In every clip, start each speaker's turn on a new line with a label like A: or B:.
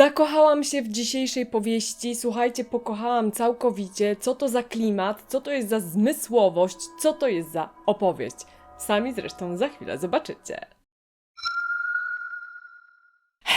A: Zakochałam się w dzisiejszej powieści. Słuchajcie, pokochałam całkowicie. Co to za klimat, co to jest za zmysłowość, co to jest za opowieść. Sami zresztą za chwilę zobaczycie.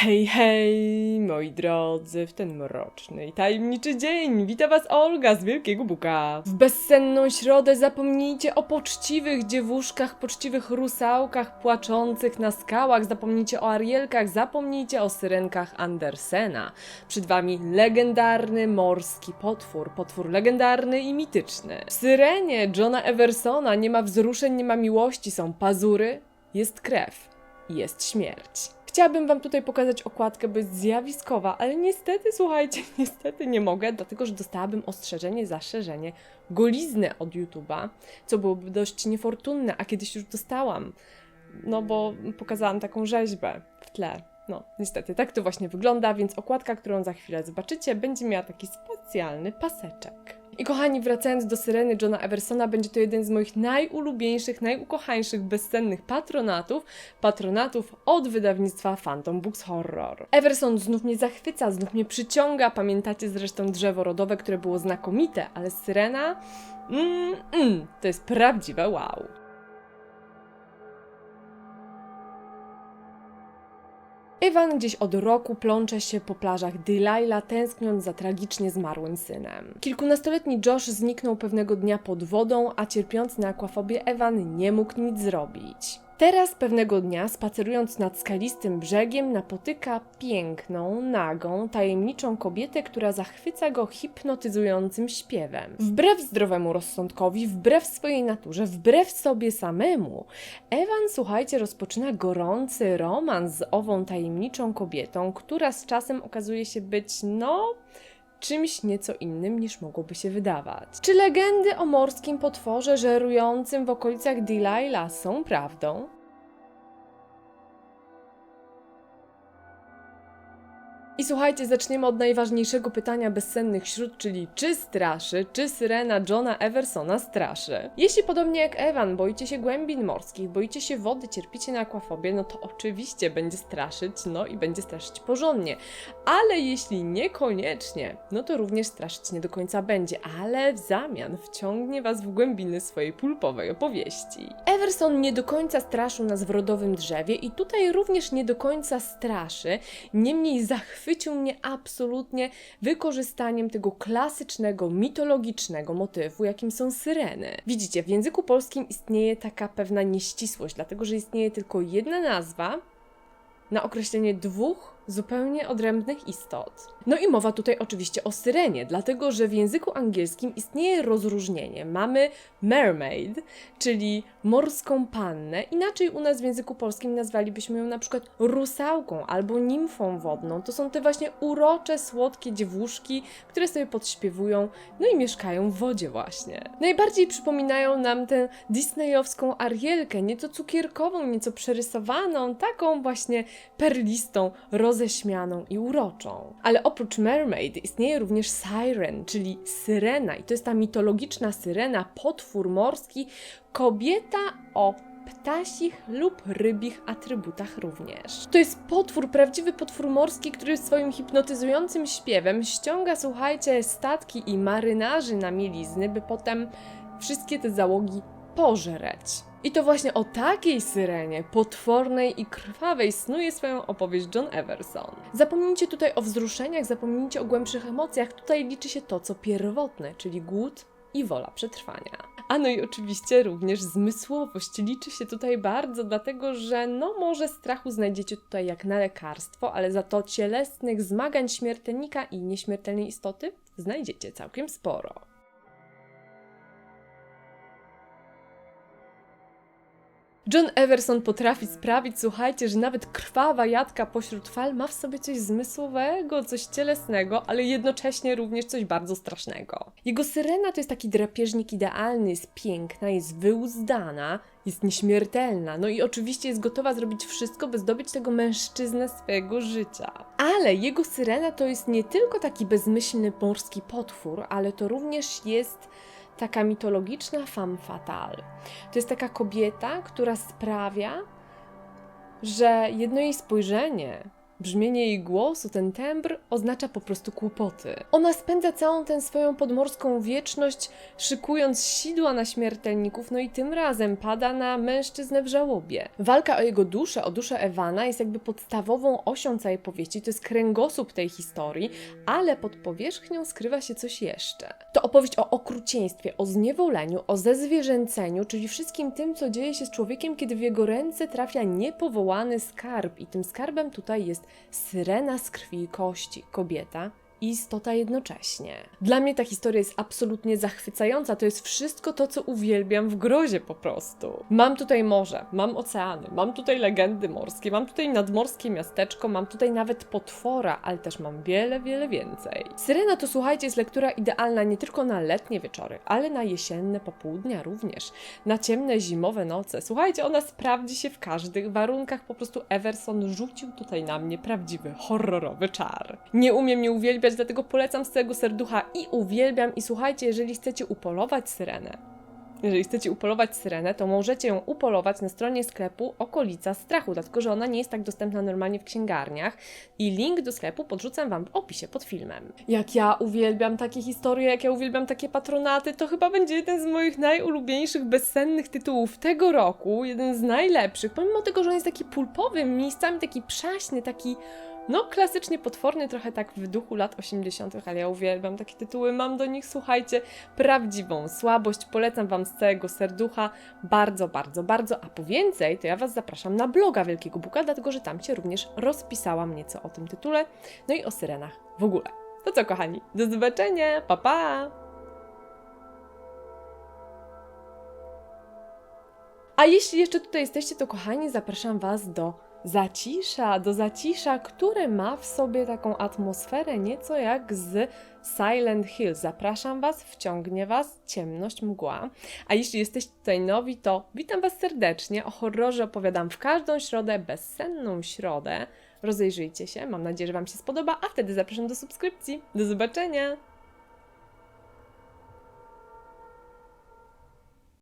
A: Hej, hej, moi drodzy, w ten mroczny i tajemniczy dzień wita was Olga z Wielkiego Buka. W bezsenną środę zapomnijcie o poczciwych dziewuszkach, poczciwych rusałkach płaczących na skałach, zapomnijcie o Arielkach, zapomnijcie o syrenkach Andersena. Przed wami legendarny morski potwór, potwór legendarny i mityczny. W syrenie Johna Eversona nie ma wzruszeń, nie ma miłości, są pazury, jest krew i jest śmierć. Chciałabym Wam tutaj pokazać okładkę, bo jest zjawiskowa, ale niestety, słuchajcie, niestety nie mogę, dlatego że dostałabym ostrzeżenie za szerzenie golizny od YouTube'a, co byłoby dość niefortunne, a kiedyś już dostałam, no bo pokazałam taką rzeźbę w tle. No, niestety, tak to właśnie wygląda, więc okładka, którą za chwilę zobaczycie, będzie miała taki specjalny paseczek. I kochani, wracając do Syreny Johna Eversona, będzie to jeden z moich najulubieńszych, najukochańszych, bezcennych patronatów, patronatów od wydawnictwa Phantom Books Horror. Everson znów mnie zachwyca, znów mnie przyciąga, pamiętacie zresztą drzewo rodowe, które było znakomite, ale Syrena, mm, mm, to jest prawdziwe wow. Ewan gdzieś od roku plącze się po plażach Delilah, tęskniąc za tragicznie zmarłym synem. Kilkunastoletni Josh zniknął pewnego dnia pod wodą, a cierpiący na akwafobię Ewan nie mógł nic zrobić. Teraz pewnego dnia, spacerując nad skalistym brzegiem, napotyka piękną, nagą, tajemniczą kobietę, która zachwyca go hipnotyzującym śpiewem. Wbrew zdrowemu rozsądkowi, wbrew swojej naturze, wbrew sobie samemu, Ewan, słuchajcie, rozpoczyna gorący romans z ową tajemniczą kobietą, która z czasem okazuje się być, no, czymś nieco innym niż mogłoby się wydawać. Czy legendy o morskim potworze żerującym w okolicach Delilah są prawdą? I słuchajcie, zaczniemy od najważniejszego pytania bezsennych śród, czyli czy straszy, czy syrena Johna Eversona straszy? Jeśli podobnie jak Evan boicie się głębin morskich, boicie się wody, cierpicie na akwafobię, no to oczywiście będzie straszyć, no i będzie straszyć porządnie. Ale jeśli niekoniecznie, no to również straszyć nie do końca będzie, ale w zamian wciągnie was w głębiny swojej pulpowej opowieści. Everson nie do końca straszył nas w rodowym drzewie i tutaj również nie do końca straszy, niemniej zachwycił mnie absolutnie wykorzystaniem tego klasycznego, mitologicznego motywu, jakim są syreny. Widzicie, w języku polskim istnieje taka pewna nieścisłość, dlatego że istnieje tylko jedna nazwa na określenie dwóch zupełnie odrębnych istot. No i mowa tutaj oczywiście o syrenie, dlatego że w języku angielskim istnieje rozróżnienie. Mamy mermaid, czyli morską pannę, inaczej u nas w języku polskim nazwalibyśmy ją na przykład rusałką albo nimfą wodną. To są te właśnie urocze, słodkie dziewuszki, które sobie podśpiewują, no i mieszkają w wodzie właśnie. Najbardziej przypominają nam tę disneyowską Arielkę, nieco cukierkową, nieco przerysowaną, taką właśnie perlistą, roześmianą i uroczą. Ale oprócz mermaid istnieje również siren, czyli syrena i to jest ta mitologiczna syrena, potwór morski, kobieta o ptasich lub rybich atrybutach również. To jest potwór, prawdziwy potwór morski, który swoim hipnotyzującym śpiewem ściąga, słuchajcie, statki i marynarzy na mielizny, by potem wszystkie te załogi pożreć. I to właśnie o takiej syrenie, potwornej i krwawej, snuje swoją opowieść John Everson. Zapomnijcie tutaj o wzruszeniach, zapomnijcie o głębszych emocjach, tutaj liczy się to, co pierwotne, czyli głód i wola przetrwania. A no i oczywiście również zmysłowość liczy się tutaj bardzo, dlatego że no może strachu znajdziecie tutaj jak na lekarstwo, ale za to cielesnych zmagań śmiertelnika i nieśmiertelnej istoty znajdziecie całkiem sporo. John Everson potrafi sprawić, słuchajcie, że nawet krwawa jadka pośród fal ma w sobie coś zmysłowego, coś cielesnego, ale jednocześnie również coś bardzo strasznego. Jego syrena to jest taki drapieżnik idealny, jest piękna, jest wyuzdana, jest nieśmiertelna, no i oczywiście jest gotowa zrobić wszystko, by zdobyć tego mężczyznę swojego życia. Ale jego syrena to jest nie tylko taki bezmyślny morski potwór, ale to również jest taka mitologiczna femme fatale. To jest taka kobieta, która sprawia, że jedno jej spojrzenie Brzmienie jej głosu, ten tembr oznacza po prostu kłopoty. Ona spędza całą tę swoją podmorską wieczność szykując sidła na śmiertelników, no i tym razem pada na mężczyznę w żałobie. Walka o jego duszę, o duszę Ewana jest jakby podstawową osią całej powieści, to jest kręgosłup tej historii, ale pod powierzchnią skrywa się coś jeszcze. To opowieść o okrucieństwie, o zniewoleniu, o zezwierzęceniu, czyli wszystkim tym, co dzieje się z człowiekiem, kiedy w jego ręce trafia niepowołany skarb. I tym skarbem tutaj jest syrena z krwi i kości, kobieta, istota jednocześnie. Dla mnie ta historia jest absolutnie zachwycająca. To jest wszystko to, co uwielbiam w grozie po prostu. Mam tutaj morze, mam oceany, mam tutaj legendy morskie, mam tutaj nadmorskie miasteczko, mam tutaj nawet potwora, ale też mam wiele, wiele więcej. Syrena to słuchajcie, jest lektura idealna nie tylko na letnie wieczory, ale na jesienne popołudnia również, na ciemne zimowe noce. Słuchajcie, ona sprawdzi się w każdych warunkach. Po prostu Everson rzucił tutaj na mnie prawdziwy horrorowy czar. Nie umiem nie uwielbiać, dlatego polecam z całego serducha i uwielbiam. I słuchajcie, jeżeli chcecie upolować syrenę, jeżeli chcecie upolować syrenę, to możecie ją upolować na stronie sklepu Okolica Strachu, dlatego że ona nie jest tak dostępna normalnie w księgarniach i link do sklepu podrzucam Wam w opisie pod filmem. Jak ja uwielbiam takie historie, jak ja uwielbiam takie patronaty, to chyba będzie jeden z moich najulubieńszych, bezsennych tytułów tego roku, jeden z najlepszych, pomimo tego, że on jest taki pulpowy, miejscami taki przaśny, taki no, klasycznie potworny, trochę tak w duchu lat 80., ale ja uwielbiam takie tytuły. Mam do nich, słuchajcie, prawdziwą słabość. Polecam Wam z całego serducha bardzo, bardzo, bardzo. A po więcej, to ja Was zapraszam na bloga Wielkiego Buka, dlatego że tam się również rozpisałam nieco o tym tytule, no i o syrenach w ogóle. To co, kochani, do zobaczenia, pa pa! A jeśli jeszcze tutaj jesteście, to kochani, zapraszam Was do zacisza, do zacisza, które ma w sobie taką atmosferę nieco jak z Silent Hill. Zapraszam Was, wciągnie Was ciemność, mgła. A jeśli jesteście tutaj nowi, to witam Was serdecznie. O horrorze opowiadam w każdą środę, bezsenną środę. Rozejrzyjcie się, mam nadzieję, że Wam się spodoba, a wtedy zapraszam do subskrypcji. Do zobaczenia!